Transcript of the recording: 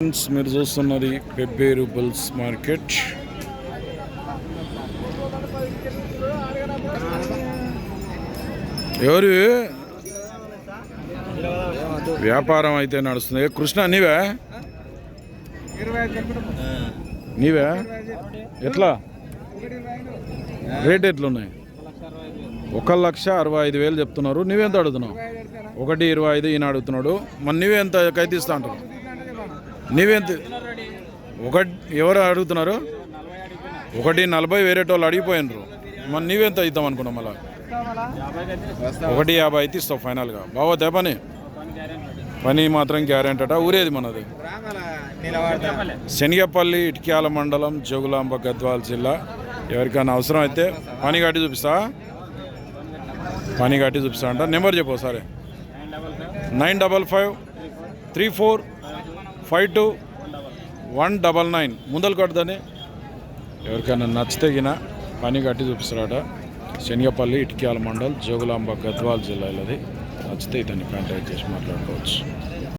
Friends మీరు చూస్తున్నది Pebbair bulls market ఎవరు? వ్యాపారం అయితే నడుస్తుంది. కృష్ణ నీవే? నీవే? ఎట్లా? రేట్ ఎట్లున్నాయి? ఒక లక్ష అరవై ఐదు వేలు చెప్తున్నారు. నువ్వెంత అడుగుతున్నావు? ఒకటి ఇరవై ఐదు ఈయన అడుగుతున్నాడు. మరి నువ్వెంత కైతీస్తా అంటున్నావు? నీవెంత ఒకటి ఎవరు అడుగుతున్నారు? ఒకటి నలభై వేరే వాళ్ళు అడిగిపోయినరు. మరి నీవెంత ఇద్దాం అనుకున్నావు మళ్ళా? ఒకటి యాభై అయితే ఇస్తావు ఫైనల్గా. బావోతే పని. పని మాత్రం గ్యారెంటీ అట. ఊరేది మనది? శనిగపల్లి ఇటుక్యాల మండలం జోగులాంబ గద్వాల జిల్లా. ఎవరికైనా అవసరం అయితే పని కట్టి చూపిస్తా. పని కట్టి చూపిస్తా అంట. నెంబర్ చెప్పు సరే nine double five three four five two one double nine. ముందలు కొడదని ఎవరికైనా నచ్చితే గిన పని కట్టి చూపిస్తారట. శనిగపల్లి ఇటుక్యాల మండల్ జోగులాంబ గద్వాల జిల్లాలది. నచ్చితే ఇతన్ని కాంటాక్ట్ చేసి మాట్లాడుకోవచ్చు.